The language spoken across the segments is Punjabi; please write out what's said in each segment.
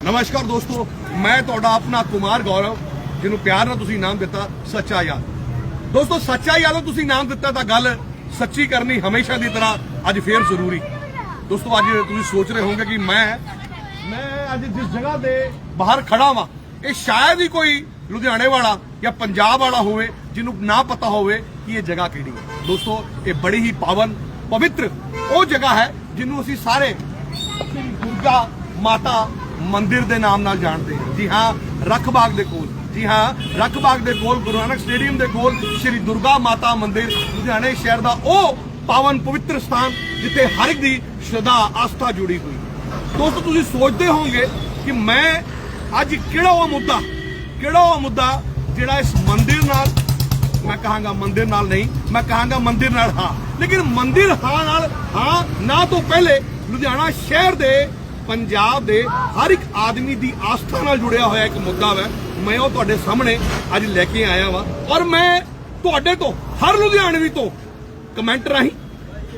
ਨਮਸਕਾਰ ਦੋਸਤੋ, ਮੈਂ ਤੁਹਾਡਾ ਆਪਣਾ ਕੁਮਾਰ ਗੌਰਵ, ਜਿਹਨੂੰ ਪਿਆਰ ਨਾਲ ਤੁਸੀਂ ਨਾਮ ਦਿੱਤਾ ਸੱਚਾ ਯਾਰ ਦੋਸਤੋ, ਸੱਚਾ ਯਾਰ ਨੂੰ ਤੁਸੀਂ ਨਾਮ ਦਿੱਤਾ ਤਾਂ ਗੱਲ ਸੱਚੀ ਕਰਨੀ ਹਮੇਸ਼ਾ ਦੀ ਤਰ੍ਹਾਂ ਅੱਜ ਫੇਰ ਜ਼ਰੂਰੀ। ਦੋਸਤੋ, ਅੱਜ ਤੁਸੀਂ ਸੋਚ ਰਹੇ ਹੋਵੋਗੇ ਕਿ ਮੈਂ ਮੈਂ ਅੱਜ ਜਿਸ ਜਗ੍ਹਾ ਦੇ ਬਾਹਰ ਖੜਾ ਵਾਂ, ਇਹ ਸ਼ਾਇਦ ਹੀ ਕੋਈ ਲੁਧਿਆਣੇ ਵਾਲਾ ਜਾਂ ਪੰਜਾਬ ਵਾਲਾ ਹੋਵੇ, ਜਿਹਨੂੰ ਨਾ ਪਤਾ ਹੋਵੇ ਕਿ ਇਹ ਜਗ੍ਹਾ ਕਿਹੜੀ ਹੈ। ਦੋਸਤੋ, ਇਹ ਬੜੀ ਹੀ ਪਾਵਨ, ਪਵਿੱਤਰ ਉਹ ਜਗ੍ਹਾ ਹੈ ਜਿਹਨੂੰ ਅਸੀਂ ਸਾਰੇ ਸ੍ਰੀ ਦੁਰਗਾ ਮਾਤਾ ਮੰਦਿਰ ਦੇ ਨਾਮ ਨਾਲ ਜਾਣਦੇ ਹਾਂ। ਜੀ ਹਾਂ ਰੱਖਬਾਗ ਦੇ ਕੋਲ। ਜੀ ਹਾਂ ਰੱਖਬਾਗ ਦੇ ਕੋਲ ਗੁਰੂ ਨਾਨਕ ਸਟੇਡੀਅਮ ਦੇ ਕੋਲ ਸ੍ਰੀ ਦੁਰਗਾ ਮਾਤਾ ਮੰਦਿਰ, ਲੁਧਿਆਣੇ ਸ਼ਹਿਰ ਦਾ ਉਹ ਪਾਵਨ ਪਵਿੱਤਰ ਸਥਾਨ ਜਿੱਥੇ ਹਰ ਇੱਕ ਦੀ ਸ਼ਰਧਾ, ਆਸਥਾ ਜੁੜੀ ਹੋਈ ਦੋਸਤੋ, ਤੁਸੀਂ ਸੋਚਦੇ ਹੋਵੋਗੇ ਕਿ ਮੈਂ ਅੱਜ ਕਿਹੜਾ ਉਹ ਮੁੱਦਾ, ਕਿਹੜਾ ਉਹ ਮੁੱਦਾ ਜਿਹੜਾ ਇਸ ਮੰਦਿਰ ਨਾਲ, ਮੈਂ ਕਹਾਂਗਾ ਮੰਦਿਰ ਨਾਲ ਨਹੀਂ, ਮੈਂ ਕਹਾਂਗਾ ਮੰਦਿਰ ਨਾਲ ਹਾਂ। ਲੇਕਿਨ ਮੰਦਿਰ ਹਾਂ ਨਾਲ, ਹਾਂ, ਨਾ ਤੋਂ ਪਹਿਲੇ ਲੁਧਿਆਣਾ ਸ਼ਹਿਰ ਦੇ ਪੰਜਾਬ ਦੇ ਹਰ ਇੱਕ ਆਦਮੀ ਦੀ ਆਸਥਾ ਨਾਲ ਜੁੜਿਆ ਹੋਇਆ ਇੱਕ ਮੁੱਦਾ ਹੈ ਮੈਂ ਉਹ ਤੁਹਾਡੇ ਸਾਹਮਣੇ ਅੱਜ ਲੈ ਕੇ ਆਇਆ ਵਾਂ। ਔਰ ਮੈਂ ਤੁਹਾਡੇ ਤੋਂ, ਹਰ ਲੁਧਿਆਣਵੀ ਤੋਂ ਕਮੈਂਟ ਰਾਹੀਂ,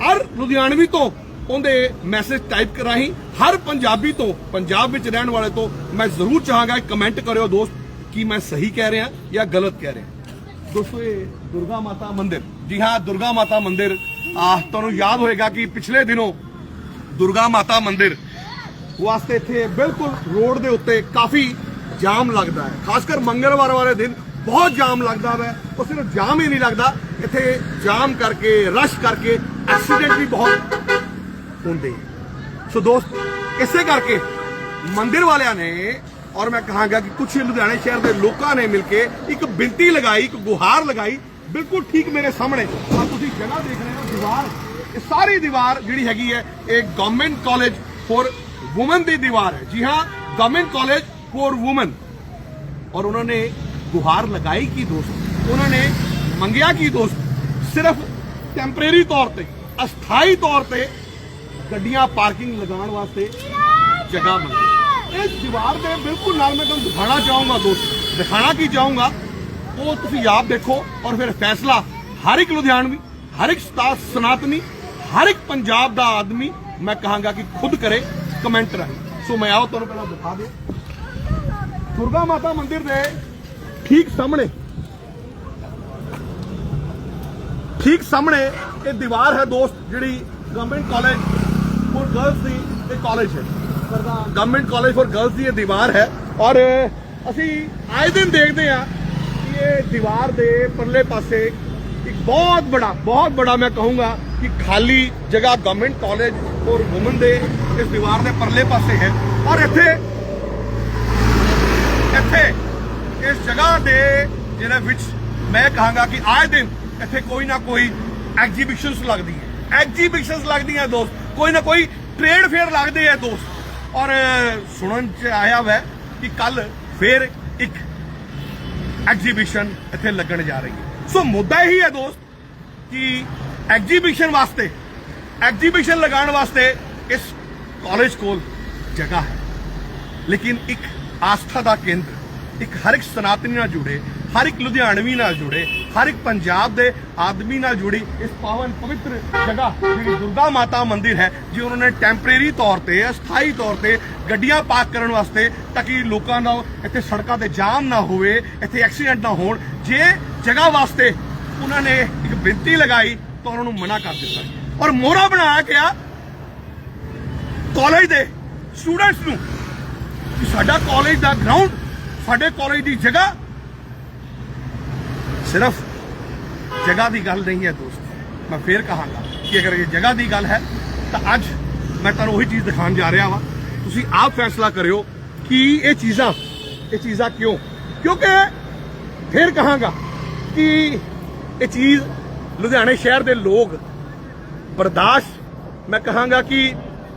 ਹਰ ਲੁਧਿਆਣਵੀ ਤੋਂ ਉਹਦੇ ਮੈਸੇਜ ਟਾਈਪ ਕਰਾਹੀਂ ਹਰ ਪੰਜਾਬੀ ਤੋਂ, ਪੰਜਾਬ ਵਿੱਚ ਰਹਿਣ ਵਾਲੇ ਤੋਂ ਮੈਂ ਜ਼ਰੂਰ ਚਾਹਾਂਗਾ ਕਮੈਂਟ ਕਰਿਓ ਦੋਸਤ, ਕਿ ਮੈਂ ਸਹੀ ਕਹਿ ਰਿਹਾ ਜਾਂ ਗਲਤ ਕਹਿ ਰਿਹਾ? ਦੋਸਤੋ, ਇਹ ਦੁਰਗਾ ਮਾਤਾ ਮੰਦਿਰ। ਜੀ ਹਾਂ, ਦੁਰਗਾ ਮਾਤਾ ਮੰਦਿਰ। ਆ ਤੁਹਾਨੂੰ ਯਾਦ ਹੋਏਗਾ ਕਿ ਪਿਛਲੇ ਦਿਨੋਂ ਦੁਰਗਾ ਮਾਤਾ ਮੰਦਿਰ ਵਾਸਤੇ ਇੱਥੇ ਬਿਲਕੁਲ ਰੋਡ ਦੇ ਉੱਤੇ ਕਾਫੀ ਜਾਮ ਲੱਗਦਾ ਹੈ। ਖਾਸ ਕਰ ਮੰਗਲਵਾਰ ਵਾਲੇ ਦਿਨ ਬਹੁਤ ਜਾਮ ਲੱਗਦਾ ਹੈ ਉਹ ਸਿਰਫ ਜਾਮ ਹੀ ਨਹੀਂ ਲੱਗਦਾ, ਇੱਥੇ ਜਾਮ ਕਰਕੇ, ਰਸ਼ ਕਰਕੇ ਐਕਸੀਡੈਂਟ ਵੀ ਬਹੁਤ ਹੁੰਦੇ ਸੋ ਦੋਸਤ, ਇਸੇ ਕਰਕੇ ਮੰਦਿਰ ਵਾਲਿਆਂ ਨੇ ਔਰ ਮੈਂ ਕਹਾਂਗਾ ਕਿ ਕੁਝ ਲੁਧਿਆਣੇ ਸ਼ਹਿਰ ਦੇ ਲੋਕਾਂ ਨੇ ਮਿਲ ਕੇ ਇੱਕ ਬਿੰਤੀ ਲਗਾਈ, ਇੱਕ ਗੁਹਾਰ ਲਗਾਈ। ਬਿਲਕੁਲ ਠੀਕ ਮੇਰੇ ਸਾਹਮਣੇ। ਆ ਤੁਸੀਂ ਜਗ੍ਹਾ ਦੇਖ ਰਹੇ ਹੋ, ਦੀਵਾਰ, ਇਹ ਸਾਰੀ ਦੀਵਾਰ ਜਿਹੜੀ ਹੈਗੀ ਹੈ, ਇਹ ਗਵਰਨਮੈਂਟ ਕਾਲਜ ਫੋਰ ਔਮਨ ਦੀ ਦੀਵਾਰ ਹੈ। ਜੀ ਹਾਂ ਗਵਰਨਮੈਂਟ ਕਾਲਜ ਫॉर ਔਮਨ ਔਰ ਉਹਨਾਂ ਨੇ ਗੁਹਾਰ ਲਗਾਈ ਕੀ ਦੋਸਤ? ਉਹਨਾਂ ਨੇ ਮੰਗਿਆ ਕੀ ਦੋਸਤ? ਸਿਰਫ ਟੈਂਪਰੇਰੀ ਤੌਰ ਤੇ, ਅਸਥਾਈ ਤੌਰ ਤੇ ਗੱਡੀਆਂ ਪਾਰਕਿੰਗ ਲਗਾਉਣ ਵਾਸਤੇ ਜਗ੍ਹਾ ਮੰਗੀ। ਇਸ ਦੀਵਾਰ ਦੇ ਬਿਲਕੁਲ ਨਾਲ ਮੈਂ ਤੁਹਾਨੂੰ ਦਿਖਾਣਾ ਚਾਹੂੰਗਾ ਦੋਸਤ। ਦਿਖਾਣਾ ਕੀ ਚਾਹੂੰਗਾ? ਉਹ ਤੁਸੀਂ ਆਪ ਦੇਖੋ ਔਰ ਫਿਰ ਫੈਸਲਾ ਹਰ ਇੱਕ ਲੁਧਿਆਣਵੀ, ਹਰ ਇੱਕ ਸਨਾਤਨੀ, ਹਰ ਇੱਕ ਪੰਜਾਬ ਦਾ ਆਦਮੀ ਮੈਂ ਕਹਾਂਗਾ ਕਿ ਖੁਦ ਕਰੇ। ਕਮੈਂਟ ਰਾਹੀਂ। ਸੋ ਮੈਂ ਆਓ ਤੁਹਾਨੂੰ ਪਹਿਲਾਂ ਦਿਖਾ ਦਿਆਂ। ਦੁਰਗਾ ਮਾਤਾ ਮੰਦਿਰ ਦੇ ਠੀਕ ਸਾਹਮਣੇ ਠੀਕ ਸਾਹਮਣੇ ਇਹ ਦੀਵਾਰ ਹੈ ਦੋਸਤ, ਜਿਹੜੀ ਗਵਰਨਮੈਂਟ ਕਾਲਜ ਫੋਰ ਗਰਲਸ ਦੀ ਇਹ ਕਾਲਜ ਹੈ। ਗਵਰਨਮੈਂਟ ਕਾਲਜ ਫॉर ਗਰਲਸ ਦੀ ਇਹ ਦੀਵਾਰ ਹੈ। ਔਰ ਅਸੀਂ ਆਏ ਦਿਨ ਦੇਖਦੇ ਆ ਕਿ ਇਹ ਦੀਵਾਰ ਦੇ ਪਰਲੇ ਪਾਸੇ ਇੱਕ ਬਹੁਤ ਬੜਾ ਬਹੁਤ ਬੜਾ ਮੈਂ ਕਹੂੰਗਾ ਕਿ ਖਾਲੀ ਜਗ੍ਹਾ ਗਵਰਨਮੈਂਟ ਕਾਲਜ ਫੋਰ ਔਰ ਔਮਨ ਦੇ ਇਸ ਦੀਵਾਰ ਦੇ ਪਰਲੇ ਪਾਸੇ ਹੈ। ਔਰ ਇੱਥੇ ਇੱਥੇ, ਇਸ ਜਗ੍ਹਾ ਦੇ ਜਿਹੜੇ ਵਿੱਚ ਮੈਂ ਕਹਾਂਗਾ ਕਿ ਆਏ ਦਿਨ ਇੱਥੇ ਕੋਈ ਨਾ ਕੋਈ ਐਗਜੀਬਿਸ਼ਨਸ ਲੱਗਦੀ ਐਗਜੀਬਿਸ਼ਨਸ ਲੱਗਦੀਆਂ ਦੋਸਤ। ਕੋਈ ਨਾ ਕੋਈ ਟ੍ਰੇਡ ਫੇਅਰ ਲੱਗਦੇ ਆ ਦੋਸਤ। ਔਰ, ਸੁਣਨ ਚ ਆਇਆ ਵੈ ਕਿ ਕੱਲ ਫੇਰ ਇੱਕ ਐਗਜੀਬਿਸ਼ਨ ਇੱਥੇ ਲੱਗਣ ਜਾ ਰਹੀ ਹੈ। ਸੋ ਮੁੱਦਾ ਇਹੀ ਹੈ ਦੋਸਤ ਕਿ ਐਗਜੀਬਿਸ਼ਨ ਵਾਸਤੇ ਐਗਜੀਬਿਸ਼ਨ ਲਗਾਉਣ ਵਾਸਤੇ ਇਸ ਕਾਲਜ ਕੋਲ ਜਗ੍ਹਾ ਹੈ। ਲੇਕਿਨ ਇੱਕ ਆਸਥਾ ਦਾ ਕੇਂਦਰ, ਇੱਕ ਹਰ ਇੱਕ ਸਨਾਤਨੀ ਨਾਲ ਜੁੜੇ, ਹਰ ਇੱਕ ਲੁਧਿਆਣਵੀ ਨਾਲ ਜੁੜੇ, ਹਰ ਇੱਕ ਪੰਜਾਬ ਦੇ ਆਦਮੀ ਨਾਲ ਜੁੜੀ ਇਸ ਪਾਵਨ ਪਵਿੱਤਰ ਜਗ੍ਹਾ ਜਿਹੜੀ ਦੁਰਗਾ ਮਾਤਾ ਮੰਦਿਰ ਹੈ, ਜੀ ਉਹਨਾਂ ਨੇ ਟੈਂਪਰੇਰੀ ਤੌਰ ਤੇ ਅਸਥਾਈ ਤੌਰ ਤੇ ਗੱਡੀਆਂ ਪਾਰਕ ਕਰਨ ਵਾਸਤੇ ਤਾਂ ਕਿ ਲੋਕਾਂ ਦਾ ਇੱਥੇ ਸੜਕਾਂ ਤੇ ਜਾਮ ਨਾ ਹੋਵੇ, ਇੱਥੇ ਐਕਸੀਡੈਂਟ ਨਾ ਹੋਣ, ਜੇ ਜਗ੍ਹਾ ਵਾਸਤੇ ਉਹਨਾਂ ਨੇ ਇੱਕ ਬੇਨਤੀ ਲਗਾਈ ਤਾਂ ਉਹਨਾਂ ਨੂੰ ਮਨਾ ਕਰ ਦਿੱਤਾ। ਔਰ ਮੋਹਰਾ ਬਣਾਇਆ ਗਿਆ ਕਾਲਜ ਦੇ ਸਟੂਡੈਂਟਸ ਨੂੰ ਕਿ ਸਾਡਾ ਕਾਲਜ ਦਾ ਗਰਾਊਂਡ ਸਾਡੇ ਕਾਲਜ ਦੀ ਜਗ੍ਹਾ ਸਿਰਫ ਜਗ੍ਹਾ ਦੀ ਗੱਲ ਨਹੀਂ ਹੈ ਦੋਸਤ। ਮੈਂ ਫੇਰ ਕਹਾਂਗਾ ਕਿ ਅਗਰ ਇਹ ਜਗ੍ਹਾ ਦੀ ਗੱਲ ਹੈ, ਤਾਂ ਅੱਜ ਮੈਂ ਤੁਹਾਨੂੰ ਉਹੀ ਚੀਜ਼ ਦਿਖਾਉਣ ਜਾ ਰਿਹਾ ਵਾਂ। ਤੁਸੀਂ ਆਪ ਫੈਸਲਾ ਕਰਿਓ ਕਿ ਇਹ ਚੀਜ਼ਾਂ ਇਹ ਚੀਜ਼ਾਂ ਕਿਉਂ? ਕਿਉਂਕਿ ਫੇਰ ਕਹਾਂਗਾ ਕਿ ਇਹ ਚੀਜ਼ ਲੁਧਿਆਣੇ ਸ਼ਹਿਰ ਦੇ ਲੋਕ ਬਰਦਾਸ਼ਤ, ਮੈਂ ਕਹਾਂਗਾ ਕਿ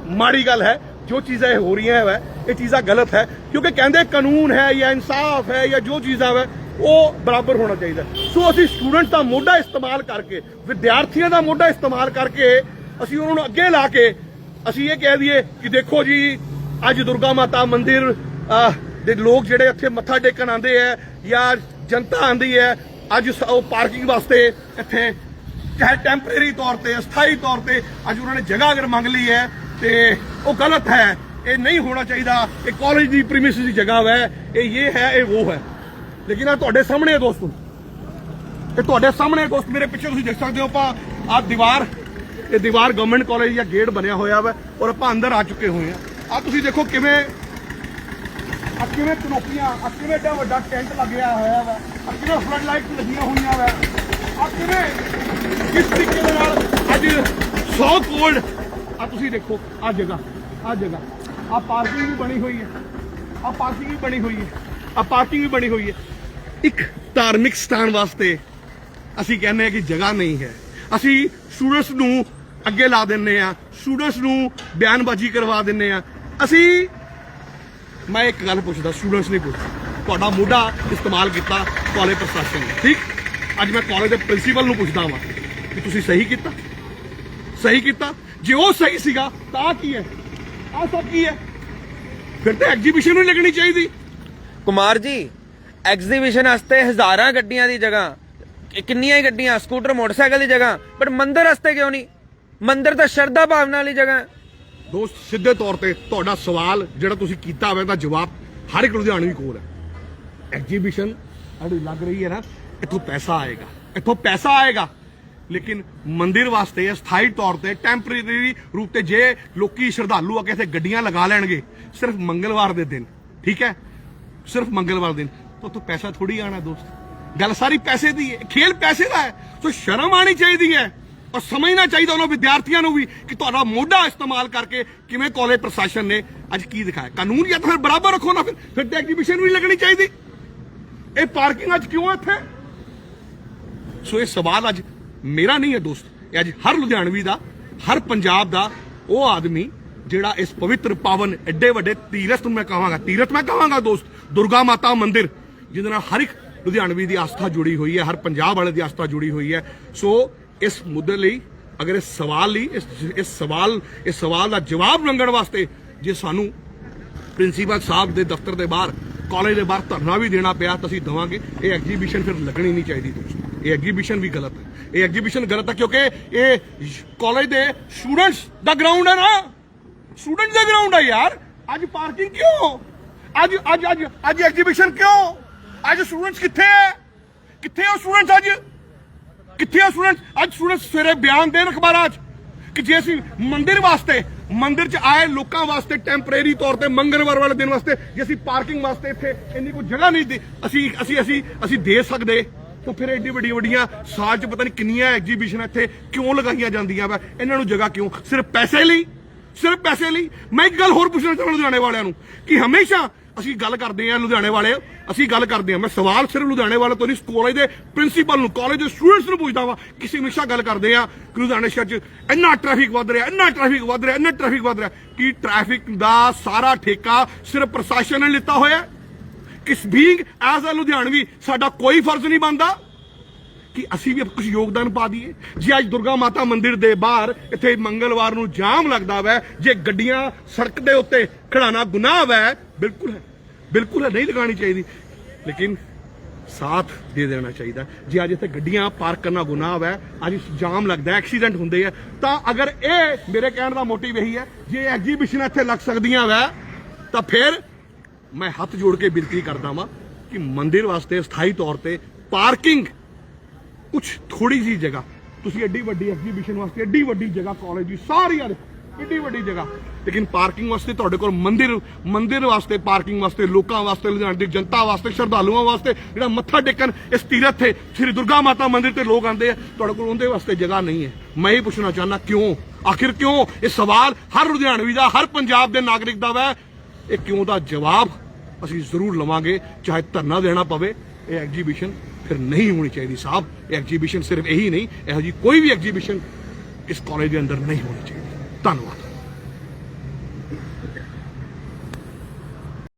ਮਾੜੀ ਗੱਲ ਹੈ, ਜੋ ਚੀਜ਼ਾਂ ਇਹ ਹੋ ਰਹੀਆਂ ਹੈ ਇਹ ਚੀਜ਼ਾਂ ਗਲਤ ਹੈ, ਕਿਉਂਕਿ ਕਹਿੰਦੇ ਕਾਨੂੰਨ ਹੈ ਜਾਂ ਇਨਸਾਫ ਹੈ ਜਾਂ ਜੋ ਚੀਜ਼ਾਂ ਹੈ ਉਹ ਬਰਾਬਰ ਹੋਣਾ ਚਾਹੀਦਾ। ਸੋ ਅਸੀਂ ਸਟੂਡੈਂਟ ਦਾ ਮੋਢਾ ਇਸਤੇਮਾਲ ਕਰਕੇ, ਵਿਦਿਆਰਥੀਆਂ ਦਾ ਮੋਢਾ ਇਸਤੇਮਾਲ ਕਰਕੇ, ਅਸੀਂ ਉਹਨਾਂ ਨੂੰ ਅੱਗੇ ਲਾ ਕੇ, ਅਸੀਂ ਇਹ ਕਹਿ ਦਈਏ ਕਿ ਦੇਖੋ ਜੀ, ਅੱਜ ਦੁਰਗਾ ਮਾਤਾ ਮੰਦਿਰ ਦੇ ਲੋਕ ਜਿਹੜੇ ਇੱਥੇ ਮੱਥਾ ਟੇਕਣ ਆਉਂਦੇ ਆ ਜਾਂ ਜਨਤਾ ਆਉਂਦੀ ਹੈ ਅੱਜ ਉਹ ਪਾਰਕਿੰਗ ਵਾਸਤੇ ਇੱਥੇ, ਚਾਹੇ ਟੈਂਪਰੇਰੀ ਤੌਰ ਤੇ, ਅਸਥਾਈ ਤੌਰ ਤੇ, ਅੱਜ ਉਹਨਾਂ ਨੇ ਜਗ੍ਹਾ ਅਗਰ ਮੰਗ ਲਈ ਹੈ ਤੇ ਉਹ ਗਲਤ ਹੈ। ਇਹ ਨਹੀਂ ਹੋਣਾ ਚਾਹੀਦਾ। ਇਹ ਕਾਲਜ ਦੀ ਪ੍ਰੀਮਿਸ ਦੀ ਜਗ੍ਹਾ ਹੈ ਇਹ ਇਹ ਹੈ, ਇਹ ਉਹ ਹੈ। ਲੇਕਿਨ ਆ ਤੁਹਾਡੇ ਸਾਹਮਣੇ ਹੈ ਦੋਸਤੋ। ਇਹ ਤੁਹਾਡੇ ਸਾਹਮਣੇ ਦੋਸਤ। ਮੇਰੇ ਪਿੱਛੇ ਤੁਸੀਂ ਦੇਖ ਸਕਦੇ ਹੋ ਆਪਾਂ ਆ ਦੀਵਾਰ। ਇਹ ਦੀਵਾਰ ਗਵਰਨਮੈਂਟ ਕਾਲਜ ਦਾ ਗੇਟ ਬਣਿਆ ਹੋਇਆ ਵਾ ਔਰ ਆਪਾਂ ਅੰਦਰ ਆ ਚੁੱਕੇ ਹੋਏ ਆ। ਆ ਤੁਸੀਂ ਦੇਖੋ ਕਿਵੇਂ ਆ ਕਿਵੇਂ ਕਨੋਪੀਆਂ ਆ ਕਿਵੇਂ ਏਡਾ ਵੱਡਾ ਟੈਂਟ ਲੱਗਿਆ ਹੋਇਆ ਵਾ। ਆ ਕਿਵੇਂ ਫਲੱਡ ਲਾਈਟ ਲੱਗੀਆਂ ਹੋਈਆਂ ਵਾ। ਆ ਕਿਵੇਂ ਕਿਸ ਤਰੀਕੇ ਦੇ ਨਾਲ ਅੱਜ 100 ਕੋਲਡ ਤੁਸੀਂ ਦੇਖੋ ਆ ਜਗ੍ਹਾ ਆ ਜਗ੍ਹਾ। ਆ ਪਾਰਕਿੰਗ ਵੀ ਬਣੀ ਹੋਈ ਹੈ। ਆ ਪਾਰਕਿੰਗ ਵੀ ਬਣੀ ਹੋਈ ਹੈ। ਆ ਪਾਰਕਿੰਗ ਵੀ ਬਣੀ ਹੋਈ ਹੈ। ਇੱਕ ਧਾਰਮਿਕ ਸਥਾਨ ਵਾਸਤੇ ਅਸੀਂ ਕਹਿੰਦੇ ਆ ਕਿ ਜਗ੍ਹਾ ਨਹੀਂ ਹੈ। ਅਸੀਂ ਸਟੂਡੈਂਟਸ ਨੂੰ ਅੱਗੇ ਲਾ ਦਿੰਨੇ ਆ ਸਟੂਡੈਂਟਸ ਨੂੰ ਬਿਆਨਬਾਜ਼ੀ ਕਰਵਾ ਦਿੰਨੇ ਆ ਅਸੀਂ, ਮੈਂ ਇੱਕ ਗੱਲ ਪੁੱਛਦਾ ਸਟੂਡੈਂਟਸ ਨਹੀਂ ਪੁੱਛਦਾ ਤੁਹਾਡਾ ਮੋਢਾ ਇਸਤੇਮਾਲ ਕੀਤਾ ਕਾਲਜ ਪ੍ਰਸ਼ਾਸਨ ਨੇ, ਠੀਕ? ਅੱਜ ਮੈਂ ਕਾਲਜ ਦੇ ਪ੍ਰਿੰਸੀਪਲ ਨੂੰ ਪੁੱਛਦਾ ਵਾਂ ਕਿ ਤੁਸੀਂ ਸਹੀ ਕੀਤਾ? ਸਹੀ ਕੀਤਾ? ਜੇ ਉਹ ਸਹੀ ਸੀਗਾ ਤਾਂ ਕੀ ਹੈ? ਆਹ ਸਭ ਕੀ ਹੈ? ਫਿਰ ਤਾਂ ਐਗਜੀਬਿਸ਼ਨ ਨਹੀਂ ਲੱਗਣੀ ਚਾਹੀਦੀ। ਕੁਮਾਰ ਜੀ ਐਗਜ਼ੀਬਿਸ਼ਨ ਵਾਸਤੇ ਹਜ਼ਾਰਾਂ ਗੱਡੀਆਂ ਦੀ ਜਗ੍ਹਾ ਕਿੰਨੀਆਂ ਹੀ ਗੱਡੀਆਂ ਸਕੂਟਰ ਮੋਟਰਸਾਈਕਲ ਦੀ ਜਗ੍ਹਾ ਪਰ ਮੰਦਿਰ ਵਾਸਤੇ ਕਿਉਂ ਨਹੀਂ? ਮੰਦਿਰ ਤਾਂ ਸ਼ਰਧਾ ਭਾਵਨਾ ਵਾਲੀ ਜਗ੍ਹਾ ਹੈ। ਦੋਸਤ ਸਿੱਧੇ ਤੌਰ ਤੇ ਤੁਹਾਡਾ ਸਵਾਲ ਜਿਹੜਾ ਤੁਸੀਂ ਕੀਤਾ ਹੋਵੇ ਦਾ ਜਵਾਬ ਹਰ ਇੱਕ ਲੁਧਿਆਣਵੀ ਕੋਲ ਹੈ। ਐਗਜੀਬਿਸ਼ਨ ਅੜੀ ਲੱਗ ਰਹੀ ਹੈ ਨਾ ਇੱਥੋਂ ਪੈਸਾ ਆਏਗਾ। ਇੱਥੋਂ ਪੈਸਾ ਆਏਗਾ। ਲੇਕਿਨ ਮੰਦਿਰ ਵਾਸਤੇ ਸਥਾਈ ਤੌਰ ਤੇ ਟੈਂਪਰੇਰੀ ਰੂਪ ਤੇ ਜੇ ਲੋਕੀ ਸ਼ਰਧਾਲੂ ਆ ਕੇ ਇੱਥੇ ਗੱਡੀਆਂ ਲਗਾ ਲੈਣਗੇ, ਸਿਰਫ ਮੰਗਲਵਾਰ ਦੇ ਦਿਨ, ਠੀਕ ਹੈ? ਸਿਰਫ ਮੰਗਲਵਾਰ ਦਿਨ। ਤਾਂ ਉੱਥੋਂ ਪੈਸਾ ਥੋੜੀ ਆਣਾ ਦੋਸਤ। ਗੱਲ ਸਾਰੀ ਪੈਸੇ ਦੀ ਹੈ, ਖੇਲ ਪੈਸੇ ਦਾ ਹੈ, ਸੋ ਸ਼ਰਮ ਆਣੀ ਚਾਹੀਦੀ ਹੈ। ਔਰ ਸਮਝਣਾ ਚਾਹੀਦਾ ਉਹਨਾਂ ਵਿਦਿਆਰਥੀਆਂ ਨੂੰ ਵੀ ਕਿ ਤੁਹਾਡਾ ਮੋਢਾ ਇਸਤੇਮਾਲ ਕਰਕੇ ਕਿਵੇਂ ਕਾਲਜ ਪ੍ਰਸ਼ਾਸਨ ਨੇ ਅੱਜ ਕੀ ਦਿਖਾਇਆ। ਕਾਨੂੰਨ ਜਾਂ ਤਾਂ ਫਿਰ ਬਰਾਬਰ ਰੱਖੋ ਨਾ ਫਿਰ ਫਿਰ ਤਾਂ ਐਗਜੀਬਿਸ਼ਨ ਵੀ ਲੱਗਣੀ ਚਾਹੀਦੀ। ਇਹ ਪਾਰਕਿੰਗ ਅੱਜ ਕਿਉਂ ਇੱਥੇ? ਸੋ ਇਹ ਸਵਾਲ ਅੱਜ ਮੇਰਾ ਨਹੀਂ ਹੈ ਦੋਸਤ। ਇਹ ਅੱਜ ਹਰ ਲੁਧਿਆਣਵੀ ਦਾ, ਹਰ ਪੰਜਾਬ ਦਾ ਉਹ ਆਦਮੀ ਜਿਹੜਾ ਇਸ ਪਵਿੱਤਰ ਪਾਵਨ ਐਡੇ ਵੱਡੇ ਤੀਰਥ ਨੂੰ ਮੈਂ ਕਹਾਂਗਾ। ਤੀਰਥ ਮੈਂ ਕਹਾਂਗਾ ਦੋਸਤ, ਦੁਰਗਾ ਮਾਤਾ ਮੰਦਿਰ, ਜਿਹਦੇ ਨਾਲ ਹਰ ਇੱਕ ਲੁਧਿਆਣਵੀ ਦੀ ਆਸਥਾ ਜੁੜੀ ਹੋਈ ਹੈ, ਹਰ ਪੰਜਾਬ ਵਾਲੇ ਦੀ ਆਸਥਾ ਜੁੜੀ ਹੋਈ ਹੈ। ਸੋ ਇਸ ਮੁੱਦੇ ਲਈ, ਅਗਰ ਇਸ ਸਵਾਲ ਲਈ, ਇਸ ਇਸ ਸਵਾਲ ਇਸ ਸਵਾਲ ਦਾ ਜਵਾਬ ਮੰਗਣ ਵਾਸਤੇ ਜੇ ਸਾਨੂੰ ਪ੍ਰਿੰਸੀਪਲ ਸਾਹਿਬ ਦੇ ਦਫ਼ਤਰ ਦੇ ਬਾਹਰ, ਕਾਲਜ ਦੇ ਬਾਹਰ ਧਰਨਾ ਵੀ ਦੇਣਾ ਪਿਆ ਤਾਂ ਅਸੀਂ ਦਵਾਂਗੇ। ਇਹ ਐਗਜੀਬਿਸ਼ਨ ਫਿਰ ਲੱਗਣੀ ਨਹੀਂ ਚਾਹੀਦੀ ਦੋਸਤੋ। ਇਹ ਐਗਜੀਬਿਸ਼ਨ ਵੀ ਗਲਤ ਹੈ। ਇਹ ਐਗਜੀਬਿਸ਼ਨ ਗਲਤ ਹੈ ਕਿਉਂਕਿ ਇਹ ਕਾਲਜ ਦੇ ਸਟੂਡੈਂਟਸ ਦਾ ਗਰਾਊਂਡ ਹੈ ਨਾ। ਸਟੂਡੈਂਟ ਦਾ ਗਰਾਊਂਡ ਹੈ ਯਾਰ। ਅੱਜ ਪਾਰਕਿੰਗ ਕਿਉਂ? ਅੱਜ ਅੱਜ ਅੱਜ ਅੱਜ ਐਗਜੀਬਿਸ਼ਨ ਕਿਉਂ? ਅੱਜ ਸਟੂਡੈਂਟਸ ਕਿੱਥੇ ਹੈ? ਕਿੱਥੇ ਆ ਸਟੂਡੈਂਟਸ ਅੱਜ? ਕਿੱਥੇ ਆ ਸਟੂਡੈਂਟ ਅੱਜ ਸਟੂਡੈਂਟ ਸਵੇਰੇ ਬਿਆਨ ਦੇਣ ਅਖਬਾਰਾਂ 'ਚ ਕਿ ਜੇ ਅਸੀਂ ਮੰਦਿਰ ਵਾਸਤੇ, ਮੰਦਿਰ 'ਚ ਆਏ ਲੋਕਾਂ ਵਾਸਤੇ ਟੈਂਪਰੇਰੀ ਤੌਰ ਤੇ ਮੰਗਲਵਾਰ ਵਾਲੇ ਦਿਨ ਵਾਸਤੇ, ਜੇ ਅਸੀਂ ਪਾਰਕਿੰਗ ਵਾਸਤੇ ਇੱਥੇ ਇੰਨੀ ਕੋਈ ਜਗ੍ਹਾ ਨਹੀਂ ਅਸੀਂ ਅਸੀਂ ਅਸੀਂ ਅਸੀਂ ਦੇ ਸਕਦੇ। ਤਾਂ ਫਿਰ ਐਡੀ ਵੱਡੀਆਂ ਵੱਡੀਆਂ ਸਾਲ 'ਚ ਪਤਾ ਨਹੀਂ ਕਿੰਨੀਆਂ ਐਗਜੀਬਿਸ਼ਨ ਇੱਥੇ ਕਿਉਂ ਲਗਾਈਆਂ ਜਾਂਦੀਆਂ ਵਾ? ਇਹਨਾਂ ਨੂੰ ਜਗ੍ਹਾ ਕਿਉਂ? ਸਿਰਫ ਪੈਸੇ ਲਈ? ਸਿਰਫ ਪੈਸੇ ਲਈ? ਮੈਂ ਇੱਕ ਗੱਲ ਹੋਰ ਪੁੱਛਣਾ ਚਾਹੁੰਦਾ ਲੁਧਿਆਣੇ ਵਾਲਿਆਂ ਨੂੰ ਕਿ ਹਮੇਸ਼ਾ ਅਸੀਂ ਗੱਲ ਕਰਦੇ ਆ ਲੁਧਿਆਣੇ ਵਾਲੇ, ਅਸੀਂ ਗੱਲ ਕਰਦੇ ਆ ਮੈਂ ਸਵਾਲ ਸਿਰਫ ਲੁਧਿਆਣੇ ਵਾਲੇ ਤੋਂ ਨਹੀਂ ਕਾਲਜ ਦੇ ਪ੍ਰਿੰਸੀਪਲ ਨੂੰ ਕਾਲਜ ਦੇ ਸਟੂਡੈਂਟਸ ਨੂੰ ਪੁੱਛਦਾ ਵਾਂ ਕਿਸੇ ਹਮੇਸ਼ਾ ਗੱਲ ਕਰਦੇ ਆ ਕਿ ਲੁਧਿਆਣੇ ਸ਼ਹਿਰ 'ਚ ਇੰਨਾ ਟ੍ਰੈਫਿਕ ਵੱਧ ਰਿਹਾ, ਇੰਨਾ ਟ੍ਰੈਫਿਕ ਵੱਧ ਰਿਹਾ, ਇੰਨਾ ਟ੍ਰੈਫਿਕ ਵੱਧ ਰਿਹਾ ਕੀ ਟ੍ਰੈਫਿਕ ਦਾ ਸਾਰਾ ਠੇਕਾ ਸਿਰਫ ਪ੍ਰਸ਼ਾਸਨ ਨੇ ਲਿੱਤਾ ਹੋਇਆ ਕਿਸ ਬੀਇੰਗ ਐਜ਼ ਅ ਲੁਧਿਆਣਵੀ ਸਾਡਾ ਕੋਈ ਫਰਜ਼ ਨਹੀਂ ਬਣਦਾ ਕਿ ਅਸੀਂ ਵੀ ਕੁਝ ਯੋਗਦਾਨ ਪਾ ਦਈਏ। ਜੇ ਅੱਜ ਦੁਰਗਾ ਮਾਤਾ ਮੰਦਿਰ ਦੇ ਬਾਹਰ ਇੱਥੇ ਮੰਗਲਵਾਰ ਨੂੰ ਜਾਮ ਲੱਗਦਾ ਵੈ, ਜੇ ਗੱਡੀਆਂ ਸੜਕ ਦੇ ਉੱਤੇ ਖੜਾਣਾ ਗੁਨਾਹ ਵੈ, ਬਿਲਕੁਲ ਹੈ ਬਿਲਕੁਲ ਹੈ, ਨਹੀਂ ਲਗਾਉਣੀ ਚਾਹੀਦੀ। ਲੇਕਿਨ ਸਾਥ ਦੇ ਦੇਣਾ ਚਾਹੀਦਾ ਜੇ ਅੱਜ ਇੱਥੇ ਗੱਡੀਆਂ ਪਾਰਕ ਕਰਨਾ ਗੁਨਾਹ ਹੈ ਅੱਜ ਜਾਮ ਲੱਗਦਾ, ਐਕਸੀਡੈਂਟ ਹੁੰਦੇ ਆ, ਤਾਂ ਅਗਰ ਇਹ ਮੇਰੇ ਕਹਿਣ ਦਾ ਮੋਟਿਵ ਇਹੀ ਹੈ, ਜੇ ਐਗਜੀਬਿਸ਼ਨ ਇੱਥੇ ਲੱਗ ਸਕਦੀਆਂ ਵੈ, ਤਾਂ ਫਿਰ ਮੈਂ ਹੱਥ ਜੋੜ ਕੇ ਬੇਨਤੀ ਕਰਦਾ ਵਾਂ ਕਿ ਮੰਦਿਰ ਵਾਸਤੇ ਸਥਾਈ ਤੌਰ ਤੇ ਪਾਰਕਿੰਗ ਕੁਝ ਥੋੜੀ ਜੀ ਜਗ੍ਹਾ, ਤੁਸੀਂ ਐਡੀ ਵੱਡੀ ਐਗਜੀਬਿਸ਼ਨ ਵਾਸਤੇ ਐਡੀ ਵੱਡੀ ਜਗ੍ਹਾ ਕਾਲਜ ਦੀ ਸਾਰੀ ਯਾਰ ਐਡੀ ਵੱਡੀ ਜਗ੍ਹਾ। ਲੇਕਿਨ ਪਾਰਕਿੰਗ ਵਾਸਤੇ ਤੁਹਾਡੇ ਕੋਲ ਮੰਦਿਰ ਮੰਦਿਰ ਵਾਸਤੇ, ਪਾਰਕਿੰਗ ਵਾਸਤੇ, ਲੋਕਾਂ ਵਾਸਤੇ, ਲੁਧਿਆਣੇ ਦੀ ਜਨਤਾ ਵਾਸਤੇ, ਸ਼ਰਧਾਲੂਆਂ ਵਾਸਤੇ ਜਿਹੜਾ ਮੱਥਾ ਟੇਕਣ ਇਸ ਤੀਰਥ ਤੇ, ਸ੍ਰੀ ਦੁਰਗਾ ਮਾਤਾ ਮੰਦਿਰ ਤੇ ਲੋਕ ਆਉਂਦੇ ਆ, ਤੁਹਾਡੇ ਕੋਲ ਉਹਦੇ ਵਾਸਤੇ ਜਗ੍ਹਾ ਨਹੀਂ ਹੈ। ਮੈਂ ਇਹ ਪੁੱਛਣਾ ਚਾਹੁੰਦਾ, ਕਿਉਂ? ਆਖਿਰ ਕਿਉਂ? ਇਹ ਸਵਾਲ ਹਰ ਲੁਧਿਆਣਵੀ ਦਾ, ਹਰ ਪੰਜਾਬ ਦੇ ਨਾਗਰਿਕ ਦਾ ਵੈ। ਇਹ ਕਿਉਂ ਦਾ ਜਵਾਬ? ਅਸੀਂ ਜ਼ਰੂਰ ਲਵਾਂਗੇ, ਚਾਹੇ ਧਰਨਾ ਦੇਣਾ ਪਵੇ, ਇਹ ਐਗਜੀਬਿਸ਼ਨ ਫਿਰ ਨਹੀਂ ਹੋਣੀ ਚਾਹੀਦੀ ਸਾਹਿਬ। ਇਹ ਐਗਜੀਬਿਸ਼ਨ ਸਿਰਫ ਇਹੀ ਨਹੀਂ, ਇਹੋ ਜੀ ਕੋਈ ਵੀ ਐਗਜੀਬਿਸ਼ਨ ਇਸ ਕਾਲਜ ਦੇ ਅੰਦਰ ਨਹੀਂ ਹੋਣੀ ਚਾਹੀਦੀ। ਧੰਨਵਾਦ।